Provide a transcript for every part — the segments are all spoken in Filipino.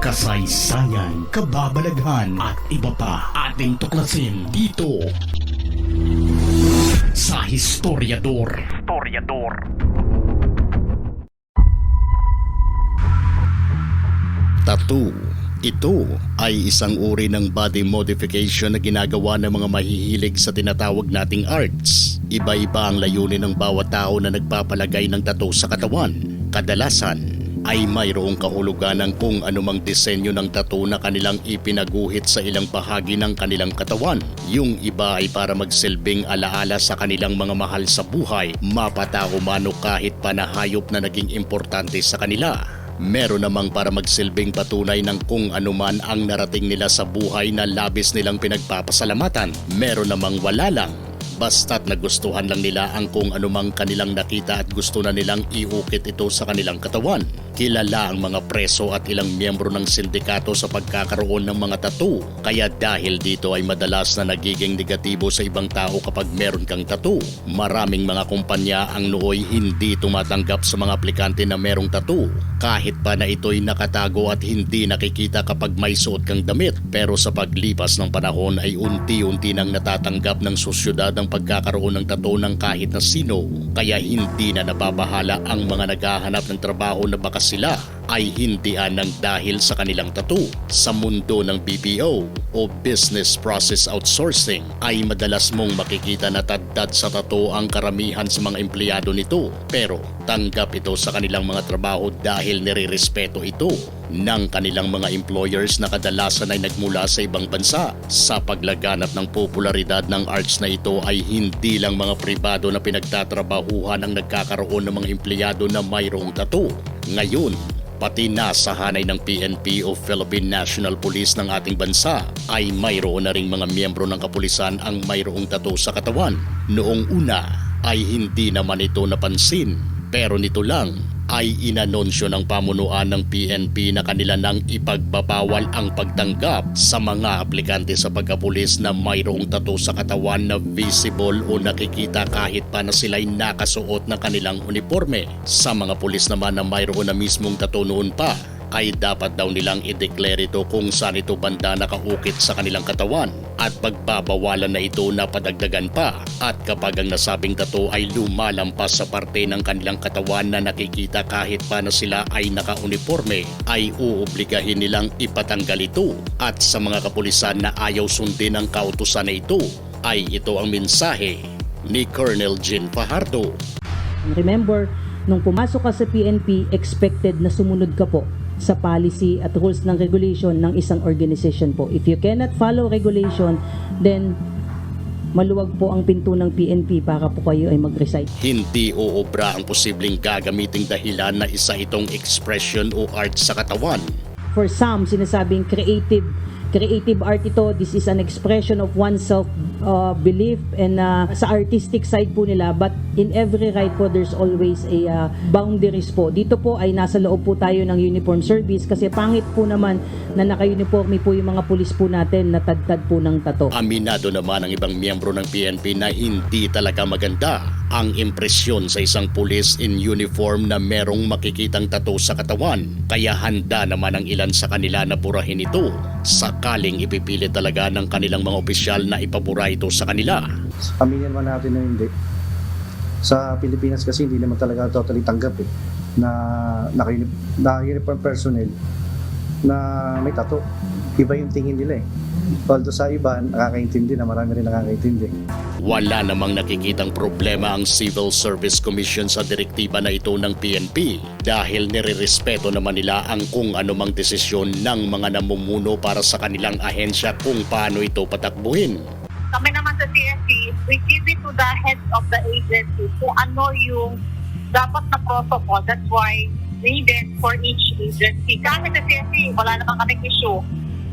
kasaysayan, kababalaghan at iba pa ating tuklasin dito sa Historiador. Historiador. Tattoo. Ito ay isang uri ng body modification na ginagawa ng mga mahihilig sa tinatawag nating arts. Iba-iba ang layunin ng bawat tao na nagpapalagay ng tattoo sa katawan. Kadalasan ay mayroong kahulugan ng kung anumang disenyo ng tattoo na kanilang ipinaguhit sa ilang bahagi ng kanilang katawan. Yung iba ay para magsilbing alaala sa kanilang mga mahal sa buhay, mapatao mano kahit panahayop na naging importante sa kanila. Meron namang para magsilbing patunay ng kung anuman ang narating nila sa buhay na labis nilang pinagpapasalamatan. Meron namang wala lang. Basta't nagustuhan lang nila ang kung anumang kanilang nakita at gusto na nilang iukit ito sa kanilang katawan. Kilala ang mga preso at ilang miyembro ng sindikato sa pagkakaroon ng mga tattoo. Kaya dahil dito ay madalas na nagiging negatibo sa ibang tao kapag meron kang tattoo. Maraming mga kumpanya ang nooy hindi tumatanggap sa mga aplikante na merong tattoo. Kahit pa na ito'y nakatago at hindi nakikita kapag may suot kang damit. Pero sa paglipas ng panahon ay unti-unti nang natatanggap ng sosyudad ang pagkakaroon ng tattoo ng kahit na sino. Kaya hindi na nababahala ang mga naghahanap ng trabaho na baka sila ay hindian ng dahil sa kanilang tattoo. Sa mundo ng BPO o Business Process Outsourcing ay madalas mong makikita na taddad sa tattoo ang karamihan sa mga empleyado nito. Pero tanggap ito sa kanilang mga trabaho dahil nirirespeto ito ng kanilang mga employers na kadalasan ay nagmula sa ibang bansa. Sa paglaganap ng popularidad ng arts na ito ay hindi lang mga pribado na pinagtatrabahuhan ang nagkakaroon ng mga empleyado na mayroong tattoo. Ngayon, pati nasa hanay ng PNP o Philippine National Police ng ating bansa ay mayroon na ring mga miyembro ng kapulisan ang mayroong tattoo sa katawan. Noong una ay hindi naman ito napansin pero nito lang ay inanunsyo ng pamunuan ng PNP na kanila nang ipagbabawal ang pagtanggap sa mga aplikante sa pagkapulis na mayroong tattoo sa katawan na visible o nakikita kahit pa na sila'y nakasuot ng kanilang uniforme. Sa mga pulis naman na mayroon na mismong tattoo noon pa, ay dapat daw nilang i-declare ito kung saan ito banda nakaukit sa kanilang katawan. At pagbabawalan na ito na padagdagan pa. At kapag ang nasabing tato ay lumalampas sa parte ng kanilang katawan na nakikita kahit pa na sila ay naka-uniforme ay uubligahin nilang ipatanggal ito. At sa mga kapulisan na ayaw sundin ang kautusan na ito ay ito ang mensahe ni Colonel Jean Fajardo. Remember, nung pumasok ka sa PNP, expected na sumunod ka po sa policy at rules ng regulation ng isang organization po. If you cannot follow regulation, then maluwag po ang pinto ng PNP para po kayo ay mag-resign. Hindi uobra ang posibleng gagamiting dahilan na isa itong expression o art sa katawan. For some, sinasabing creative creative art ito, this is an expression of oneself uh, belief and uh, sa artistic side po nila but in every right po there's always a uh, boundaries po. Dito po ay nasa loob po tayo ng uniform service kasi pangit po naman na naka-uniforme po yung mga pulis po natin na tad-tad po ng tato. Aminado naman ang ibang miyembro ng PNP na hindi talaga maganda ang impresyon sa isang pulis in uniform na merong makikitang tato sa katawan. Kaya handa naman ang ilan sa kanila na burahin ito sakaling ipipilit talaga ng kanilang mga opisyal na ipabura ito sa kanila. Aminin man natin na hindi. Sa Pilipinas kasi hindi naman talaga totally tanggap eh na naka na uniform personnel na may tato. Iba yung tingin nila eh. Although sa iba, nakakaintindi na marami rin nakakaintindi. Wala namang nakikitang problema ang Civil Service Commission sa direktiba na ito ng PNP dahil nirerespeto naman nila ang kung anumang desisyon ng mga namumuno para sa kanilang ahensya kung paano ito patakbuhin. We give it to the heads of the agency kung ano yung dapat na protocol. That's why needed for each agency. Kami sa CSC, wala namang kaming issue.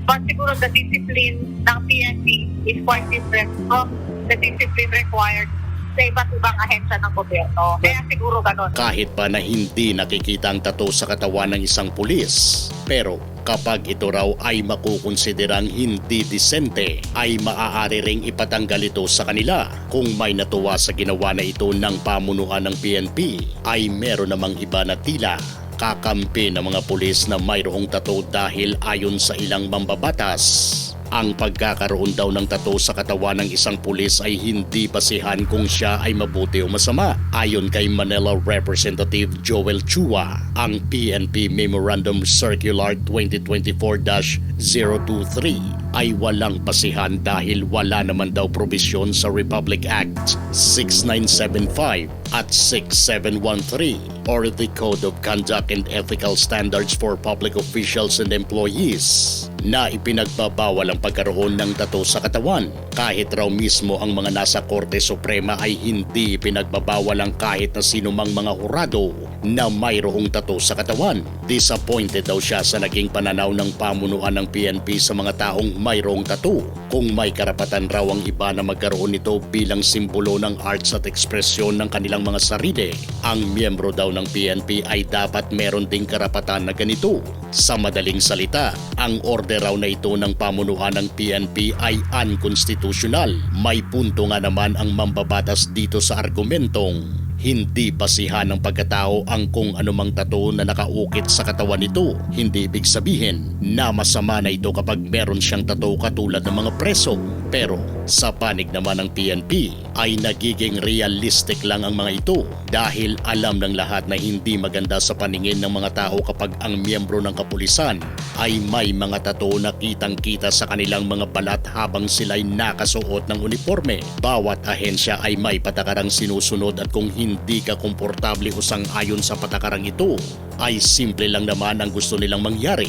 But siguro the discipline ng PNP is quite different from the discipline required sa iba't ibang ahensya ng gobyerno. Kaya siguro ganun. kahit pa na hindi nakikita ang tato sa katawan ng isang pulis. Pero kapag ito raw ay makukonsiderang hindi disente, ay maaari ring ipatanggal ito sa kanila. Kung may natuwa sa ginawa na ito ng pamunuan ng PNP, ay meron namang iba na tila Kakampi ng mga pulis na mayroong tato dahil ayon sa ilang mambabatas. Ang pagkakaroon daw ng tato sa katawan ng isang pulis ay hindi basihan kung siya ay mabuti o masama. Ayon kay Manila Representative Joel Chua, ang PNP Memorandum Circular 2024-023 ay walang basihan dahil wala naman daw probisyon sa Republic Act 6975 at 6713 or the Code of Conduct and Ethical Standards for Public Officials and Employees na ipinagbabawal ang pagkaroon ng tato sa katawan. Kahit raw mismo ang mga nasa Korte Suprema ay hindi pinagbabawal ang kahit na sino mang mga hurado na mayroong tato sa katawan. Disappointed daw siya sa naging pananaw ng pamunuan ng PNP sa mga taong mayroong tato. Kung may karapatan raw ang iba na magkaroon nito bilang simbolo ng arts at ekspresyon ng kanilang mga sarili, ang miyembro daw ng PNP ay dapat meron ding karapatan na ganito. Sa madaling salita, ang order raw na ito ng pamunuan ng PNP ay unconstitutional. May punto nga naman ang mambabatas dito sa argumentong hindi basihan ng pagkatao ang kung anumang tato na nakaukit sa katawan nito. Hindi ibig sabihin na masama na ito kapag meron siyang tato katulad ng mga preso. Pero sa panig naman ng PNP ay nagiging realistic lang ang mga ito dahil alam ng lahat na hindi maganda sa paningin ng mga tao kapag ang miyembro ng kapulisan ay may mga tato na kitang-kita sa kanilang mga balat habang sila'y nakasuot ng uniforme. Bawat ahensya ay may patakarang sinusunod at kung hindi ka komportable o sang-ayon sa patakarang ito, ay simple lang naman ang gusto nilang mangyari.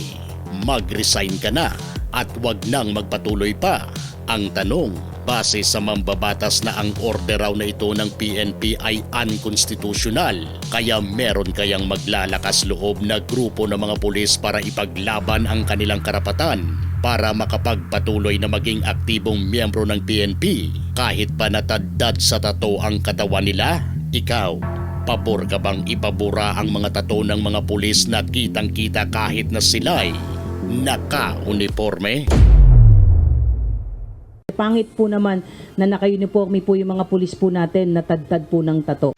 Mag-resign ka na at wag nang magpatuloy pa. Ang tanong, base sa mambabatas na ang order raw na ito ng PNP ay unconstitutional, kaya meron kayang maglalakas loob na grupo ng mga pulis para ipaglaban ang kanilang karapatan para makapagpatuloy na maging aktibong miyembro ng PNP kahit pa natadad sa tato ang katawan nila? Ikaw, pabor ka bang ipabura ang mga tato ng mga pulis na kitang-kita kahit na sila'y naka-uniforme? Pangit po naman na naka-uniforme po yung mga pulis po natin na tadtad po ng tato.